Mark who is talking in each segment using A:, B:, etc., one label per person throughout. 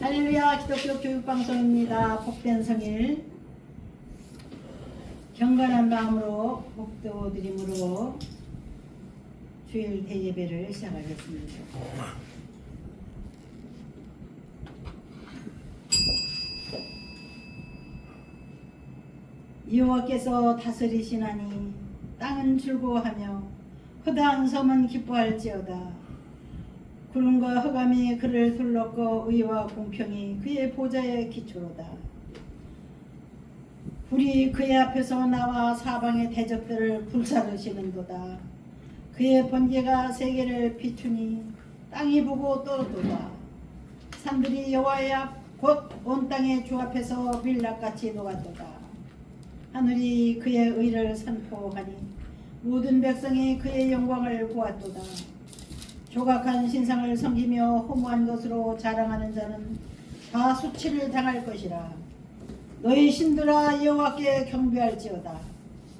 A: 할렐루야 기독교 교육방송입니다. 복된 성일 경건한 마음으로 복도 드림으로 주일 대예배를 시작하겠습니다. 여호와께서 다스리시나니 땅은 즐거워하며 허다한 섬은 기뻐할지어다. 구름과 흑암이 그를 둘렀고 의와 공평이 그의 보좌의 기초로다. 불이 그의 앞에서 나와 사방의 대적들을 불사르시는도다. 그의 번개가 세계를 비추니 땅이 보고 떨어도다. 산들이 여호와의 앞 곧 온 땅의 주 앞에서 밀락같이 녹았도다. 하늘이 그의 의를 선포하니 모든 백성이 그의 영광을 보았도다. 조각한 신상을 섬기며 허무한 것으로 자랑하는 자는 다 수치를 당할 것이라. 너희 신들아 여호와께 경배할지어다.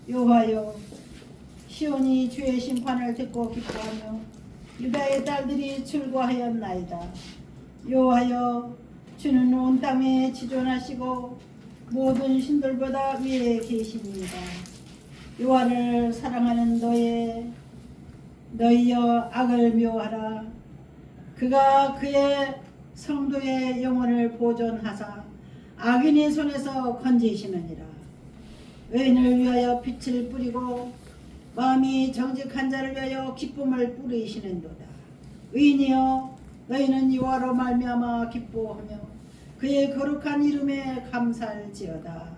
A: 여호와여 시온이 주의 심판을 듣고 기뻐하며 유다의 딸들이 즐거하였나이다. 여호와여 주는 온 땅에 지존하시고 모든 신들보다 위에 계십니다. 여호와를 사랑하는 너의 너희여 악을 묘하라. 그가 그의 성도의 영혼을 보존하사 악인의 손에서 건지시느니라. 의인을 위하여 빛을 뿌리고 마음이 정직한 자를 위하여 기쁨을 뿌리시는도다. 의인이여 너희는 여호와로 말미암아 기뻐하며 그의 거룩한 이름에 감사할지어다.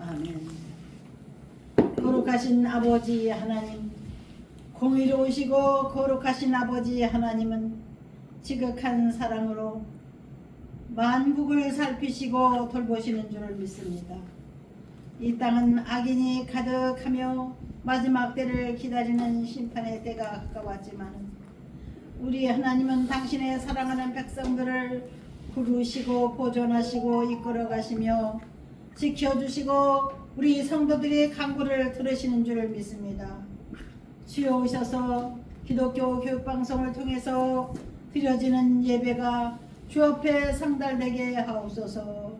A: 아멘. 거룩하신 아버지 하나님 공의로우시고 거룩하신 아버지 하나님은 지극한 사랑으로 만국을 살피시고 돌보시는 줄을 믿습니다. 이 땅은 악인이 가득하며 마지막 때를 기다리는 심판의 때가 가까웠지만 우리 하나님은 당신의 사랑하는 백성들을 부르시고 보존하시고 이끌어 가시며 지켜주시고 우리 성도들의 간구를 들으시는 줄을 믿습니다. 주여 오셔서 기독교 교육방송을 통해서 드려지는 예배가 주 앞에 상달되게 하옵소서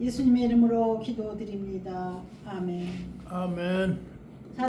A: 예수님의 이름으로 기도드립니다. 아멘.
B: 아멘.